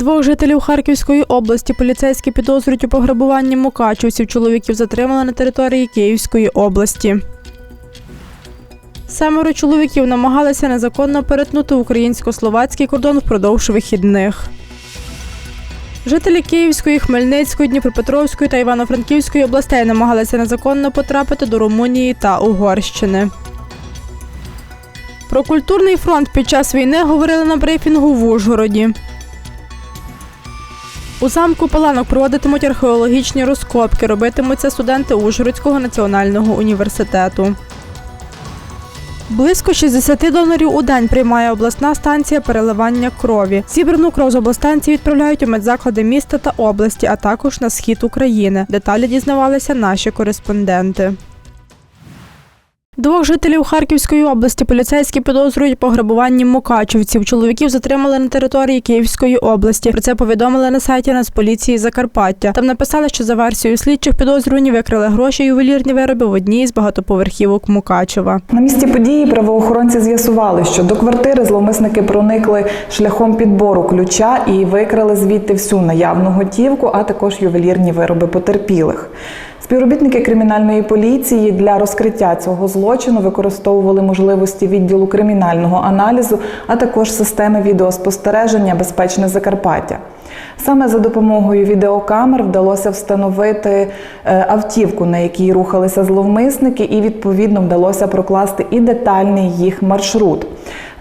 Двох жителів Харківської області поліцейські підозрюють у пограбуванні мукачівців. Чоловіків затримали на території Київської області. Семеро чоловіків намагалися незаконно перетнути українсько-словацький кордон впродовж вихідних. Жителі Київської, Хмельницької, Дніпропетровської та Івано-Франківської областей намагалися незаконно потрапити до Румунії та Угорщини. Про культурний фронт під час війни говорили на брифінгу в Ужгороді. У замку Паланок проводитимуть археологічні розкопки. Робитимуться студенти Ужгородського національного університету. Близько 60 донорів у день приймає обласна станція переливання крові. Зібрану кров з облстанції відправляють у медзаклади міста та області, а також на схід України. Деталі дізнавалися наші кореспонденти. Двох жителів Харківської області поліцейські підозрюють пограбуванні мукачівців. Чоловіків затримали на території Київської області. Про це повідомили на сайті Нацполіції Закарпаття. Там написали, що за версією слідчих підозрювані викрили гроші ювелірні вироби в одній з багатоповерхівок Мукачева. На місці події правоохоронці з'ясували, що до квартири зловмисники проникли шляхом підбору ключа і викрали звідти всю наявну готівку, а також ювелірні вироби потерпілих. Співробітники кримінальної поліції для розкриття цього злочину використовували можливості відділу кримінального аналізу, а також системи відеоспостереження Безпечне Закарпаття. Саме за допомогою відеокамер вдалося встановити е, автівку, на якій рухалися зловмисники, і відповідно вдалося прокласти і детальний їх маршрут.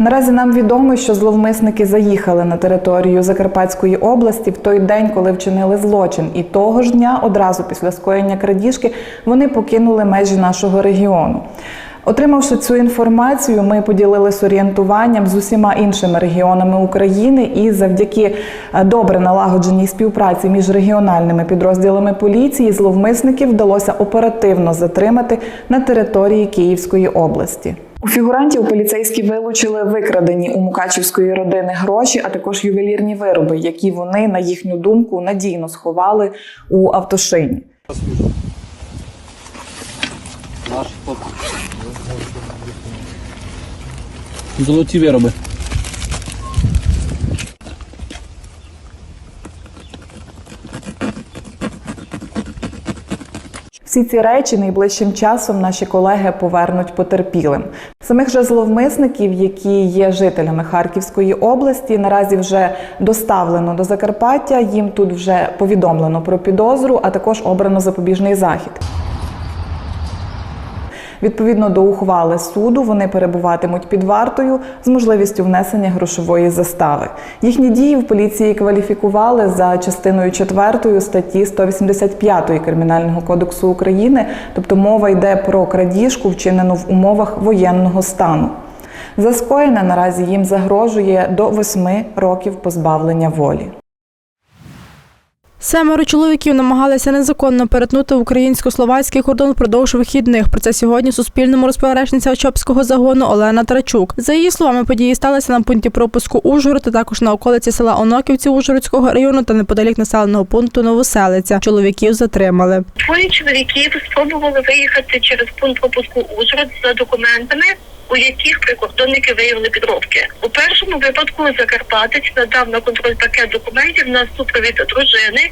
Наразі нам відомо, що зловмисники заїхали на територію Закарпатської області в той день, коли вчинили злочин, і того ж дня, одразу після скоєння крадіжки, вони покинули межі нашого регіону. Отримавши цю інформацію, ми поділилися орієнтуванням з усіма іншими регіонами України, і завдяки е, добре налагодженій співпраці між регіональними підрозділами поліції зловмисників вдалося оперативно затримати на території Київської області. У фігурантів поліцейські вилучили викрадені у мукачівської родини гроші, а також ювелірні вироби, які вони, на їхню думку, надійно сховали у автошині. Золоті вироби. Всі ці речі найближчим часом наші колеги повернуть потерпілим. Самих же зловмисників, які є жителями Харківської області, наразі вже доставлено до Закарпаття. Їм тут вже повідомлено про підозру, а також обрано запобіжний захід. Відповідно до ухвали суду, вони перебуватимуть під вартою з можливістю внесення грошової застави. Їхні дії в поліції кваліфікували за частиною 4 статті 185 Кримінального кодексу України, тобто мова йде про крадіжку, вчинену в умовах воєнного стану. За скоєне наразі їм загрожує до 8 років позбавлення волі. Семеро чоловіків намагалися незаконно перетнути українсько-словацький кордон впродовж вихідних. Про це сьогодні Суспільному розповіла речниця Очопського загону Олена Трачук. За її словами, події сталися на пункті пропуску Ужгород, а також на околиці села Оноківці Ужгородського району та неподалік населеного пункту Новоселиця. Чоловіків затримали. Двоє чоловіків спробували виїхати через пункт пропуску Ужгород за документами, у яких прикордонники виявили підробки. У першому випадку Закарпатець надав на контроль пакет документів на супровід дружини,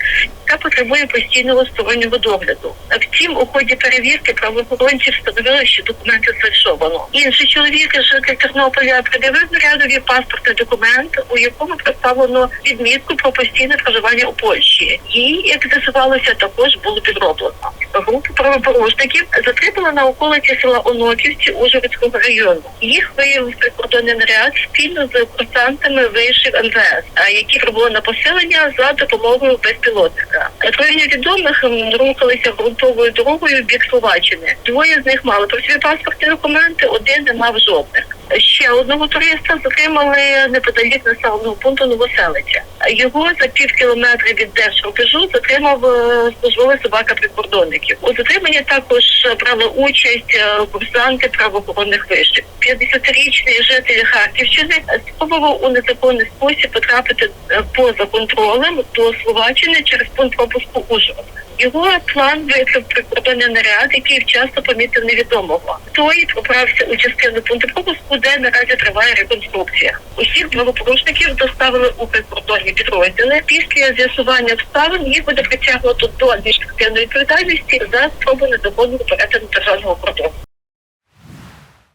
яка потребує постійного стороннього догляду. Втім, у ході перевірки правоохоронці встановили, що документи сфальшовано. Інший чоловік, житель Тернополя, пред'явив нарядові паспортний документ, у якому представлено відмітку про постійне проживання у Польщі. Її, як з'ясувалося, також було підроблено. Групу правопорушників затримали на околиці села Оноківці Ужгородського району. Їх виявив прикордонний наряд спільно з курсантами вишів МВС, а які прибули на поселення за допомогою безпілотника. Троє невідомих рухалися грунтовою дорогою в бік Словаччини. Двоє з них мали про свої паспортні документи, один не мав жодних. Ще одного туриста затримали неподалік населеного пункту Новоселиця. Його за пів кілометра від держрубежу затримав е, службовий собака прикордонників. У затриманні також брали участь е, курсанти правоохоронних вишів. 50-річний житель Харківщини спробував у незаконний спосіб потрапити е, поза контролем до Словаччини через пункт пропуску Ужгород. Його план викрив прикордонний наряд, який вчасно помітив невідомого. Той поправся у частину пункту пропуску де наразі триває реконструкція. Усіх правопорушників доставили у прикордонні підрозділи. Після з'ясування обставин їх буде притягнуто до адміністративної відповідальності за спробу незаконного перетину державного кордону.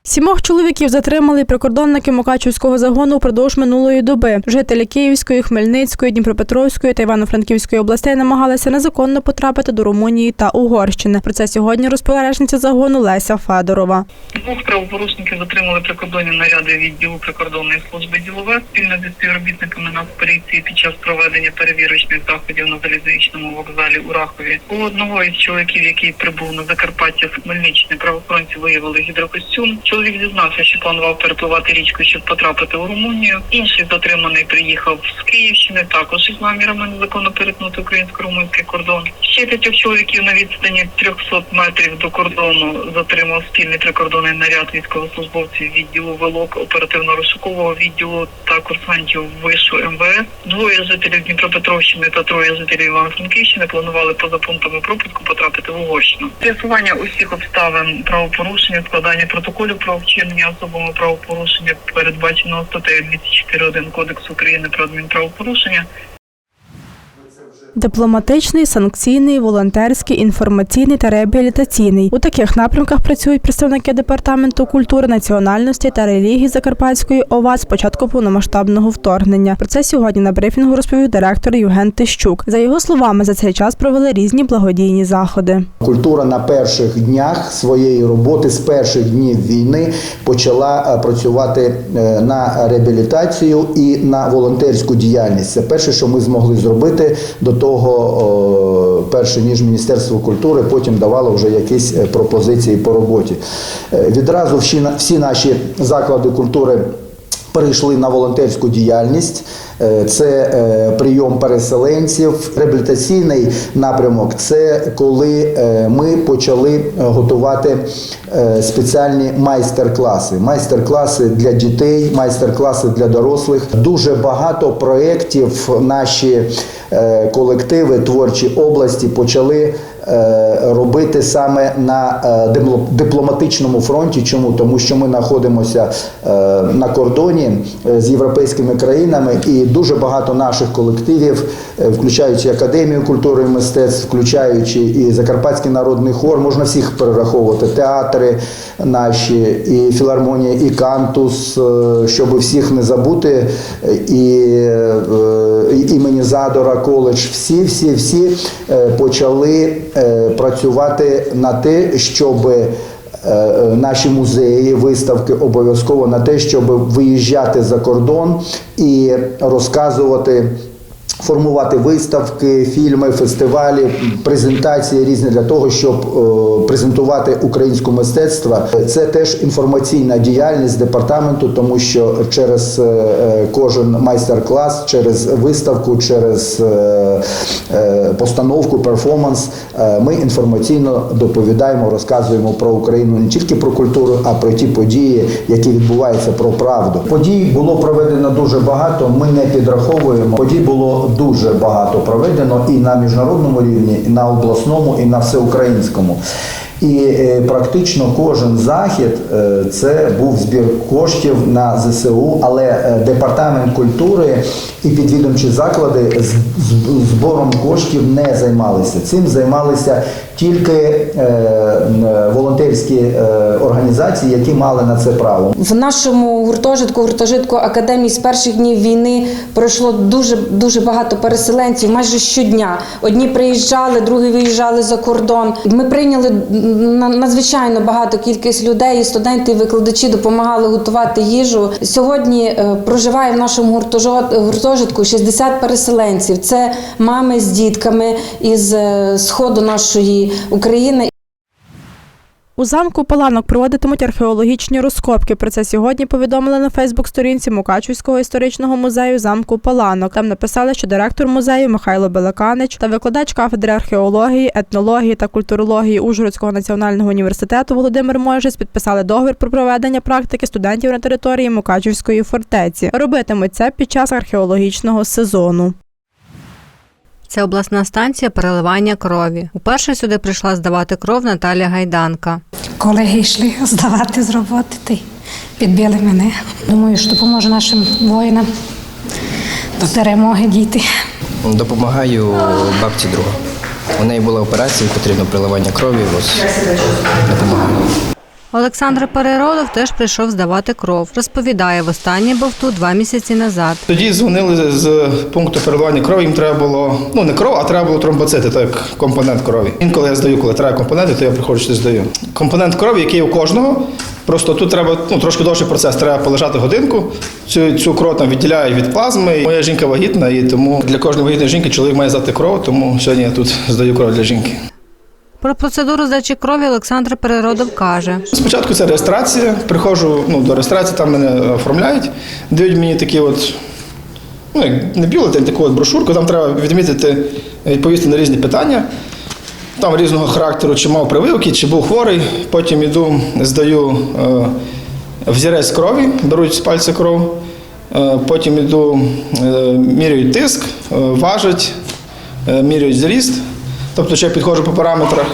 Сімох чоловіків затримали прикордонники Мукачівського загону впродовж минулої доби. Жителі Київської, Хмельницької, Дніпропетровської та Івано-Франківської областей намагалися незаконно потрапити до Румунії та Угорщини. Про це сьогодні розповіла загону Леся Федорова. Двох правопорушників затримали прикордонні наряди відділу прикордонної служби ділове спільно зі співробітниками Нацполіції під час проведення перевірочних заходів на залізничному вокзалі у Рахові. У одного із чоловіків, який прибув на Закарпаття з Хмельниччини, правоохоронці виявили гідрокостюм. Чоловік зізнався, що планував перепливати річку, щоб потрапити у Румунію. Інший затриманий приїхав з Київщини, також із намірами незаконно перетнути українсько-румунський кордон. Ще п'ятьох чоловіків на відстані 300 метрів до кордону затримав спільний прикордонний наряд військовослужбовців відділу ВЕЛОК оперативно-розшукового відділу та курсантів вишу МВС. Двоє жителів Дніпропетровщини та троє жителів Івано-Франківщини планували поза пунктами пропуску потрапити в Угорщину. З'ясування усіх обставин правопорушення, складання протоколів про вчинення особами правопорушення передбаченого статтею 204.1 Кодексу України про адмінправопорушення Дипломатичний, санкційний, волонтерський, інформаційний та реабілітаційний. У таких напрямках працюють представники департаменту культури, національності та релігії Закарпатської ОВА з початку повномасштабного вторгнення. Про це сьогодні на брифінгу розповів директор Євген Тищук. За його словами, за цей час провели різні благодійні заходи. Культура на перших днях своєї роботи з перших днів війни почала е, працювати е, на реабілітацію і на волонтерську діяльність. Це перше, що ми змогли зробити до того, перше ніж Міністерство культури потім давало вже якісь е, пропозиції по роботі. Е, Відразу всі, всі наші заклади культури перейшли на волонтерську діяльність. Е, Це е, прийом переселенців. Реабілітаційний напрямок це коли е, ми почали готувати спеціальні майстер-класи. Майстер-класи для дітей, майстер-класи для дорослих. Дуже багато проєктів наші колективи творчі області почали робити саме на е, дипломатичному фронті. Чому? Тому що ми знаходимося е, на кордоні е, з європейськими країнами, і дуже багато наших колективів, е, включаючи Академію культури і мистецтв, включаючи і Закарпатський народний хор, можна всіх перераховувати, театри наші, і філармонія, і кантус, е, щоб всіх не забути, е, і е, імені Задора коледж, всі, всі, всі е, почали е, працювати на те, щоб е, наші музеї, виставки обов'язково на те, щоб виїжджати за кордон і розказувати. Формувати виставки, фільми, фестивалі, презентації різні для того, щоб е, презентувати українське мистецтво. Це теж інформаційна діяльність департаменту, тому що через е, е, кожен майстер-клас, через виставку, через постановку, перформанс ми інформаційно доповідаємо, розказуємо про Україну не тільки про культуру, а про ті події, які відбуваються про правду. Подій було проведено дуже багато. Ми не підраховуємо. Подій було дуже багато проведено і на міжнародному рівні, і на обласному, і на всеукраїнському. І е, практично кожен захід е, це був збір коштів на ЗСУ, але е, департамент культури і підвідомчі заклади з збором коштів не займалися. Цим займалися тільки волонтерські організації, які мали на це право. В нашому гуртожитку, гуртожитку академії з перших днів війни пройшло дуже дуже багато переселенців, майже щодня. Одні приїжджали, другі виїжджали за кордон. Ми прийняли надзвичайно багато кількість людей, і студенти, і викладачі допомагали готувати їжу. Сьогодні е, проживає в нашому гуртожитку 60 переселенців. Це мами з дітками із е, сходу нашої України. У замку Паланок проводитимуть археологічні розкопки. Про це сьогодні повідомили на Фейсбук-сторінці Мукачівського історичного музею замку Паланок. Там написали, що директор музею Михайло Белаканич та викладач кафедри археології, етнології та культурології Ужгородського національного університету Володимир Мойжець підписали договір про проведення практики студентів на території Мукачівської фортеці. Робитимуть це під час археологічного сезону. Це обласна станція переливання крові. Уперше сюди прийшла здавати кров Наталя Гайданка. колеги йшли здавати з роботи. Та й підбили мене. Думаю, що допоможе нашим воїнам до перемоги дійти. Допомагаю бабці друга. У неї була операція, потрібно приливання крові. Ось допомагаю. Олександр Переродов теж прийшов здавати кров. Розповідає, востаннє був тут два місяці назад. Тоді дзвонили з пункту переливання крові. Їм треба було ну не кров, а треба було тромбоцити, так компонент крові. Інколи я здаю, коли треба компоненти, то я приходжу сюди здаю. Компонент крові, який у кожного. Просто тут треба ну, трошки довший процес. Треба полежати годинку. Цю, цю кров там відділяють від плазми. Моя жінка вагітна, і тому для кожної вагітної жінки чоловік має здати кров. Тому сьогодні я тут здаю кров для жінки. Про процедуру здачі крові Олександр Переродов каже. Спочатку це реєстрація. Приходжу ну, до реєстрації, там мене оформляють, дають мені такі от, ну, як не бюлетень, таку от брошурку, там треба відмітити, відповісти на різні питання. Там різного характеру, чи мав прививки, чи був хворий. Потім іду, здаю е, взірець крові, беруть з пальця кров. Е, потім іду, е, міряють тиск, е, важать, е, міряють зріст. Тобто, ще підходжу по параметрах.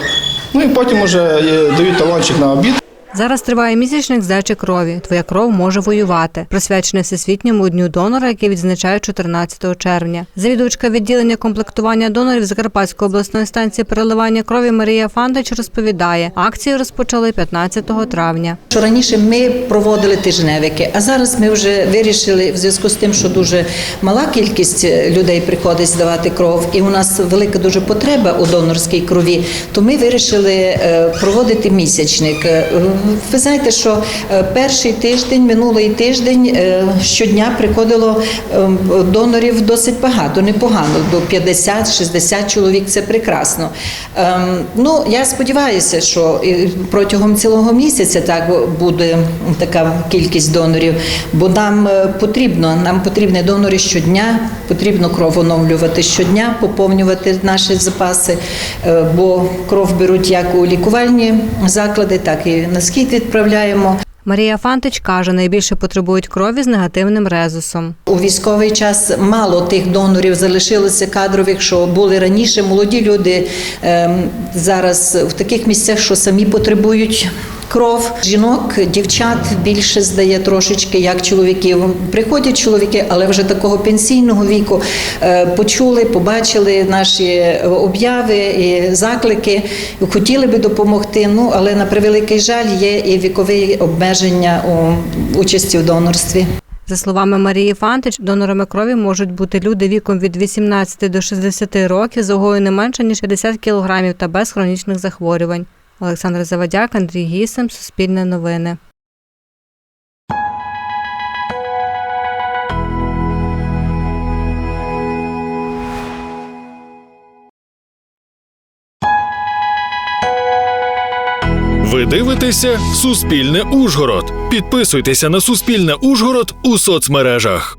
Ну і потім вже е, дають талончик на обід. Зараз триває місячник здачі крові. Твоя кров може воювати, присвячений всесвітньому дню донора, який відзначають 14 червня. Завідувачка відділення комплектування донорів Закарпатської обласної станції переливання крові Марія Фандич розповідає, акцію розпочали 15 травня. Що раніше ми проводили тижневики, а зараз ми вже вирішили в зв'язку з тим, що дуже мала кількість людей приходить здавати кров, і у нас велика дуже потреба у донорській крові. То ми вирішили е, проводити місячник. Ви знаєте, що е, перший тиждень, минулий тиждень е, щодня приходило е, донорів досить багато, непогано, до 50-60 чоловік. Це прекрасно. Ем, Ну я сподіваюся, що протягом цілого місяця так буде така кількість донорів, бо нам е, потрібно, нам потрібні донори щодня, потрібно кров оновлювати щодня, поповнювати наші запаси, бо кров беруть як у лікувальні заклади, так і на схід відправляємо. Марія Фантич каже, найбільше потребують крові з негативним резусом. У військовий час мало тих донорів залишилося кадрових, що були раніше. Молоді люди ем, зараз в таких місцях, що самі потребують. Кров жінок, дівчат більше здає трошечки, як чоловіків. Приходять чоловіки, але вже такого пенсійного віку е, почули, побачили наші обяви і заклики, хотіли би допомогти. Ну але на превеликий жаль є і вікові обмеження у участі в донорстві. За словами Марії Фантич, донорами крові можуть бути люди віком від 18 до 60 років з вагою не менше ніж 50 кілограмів та без хронічних захворювань. Олександр Завадяк, Андрій Гісем, Суспільне новини. Ви дивитеся Суспільне Ужгород. Підписуйтеся на Суспільне Ужгород у соцмережах.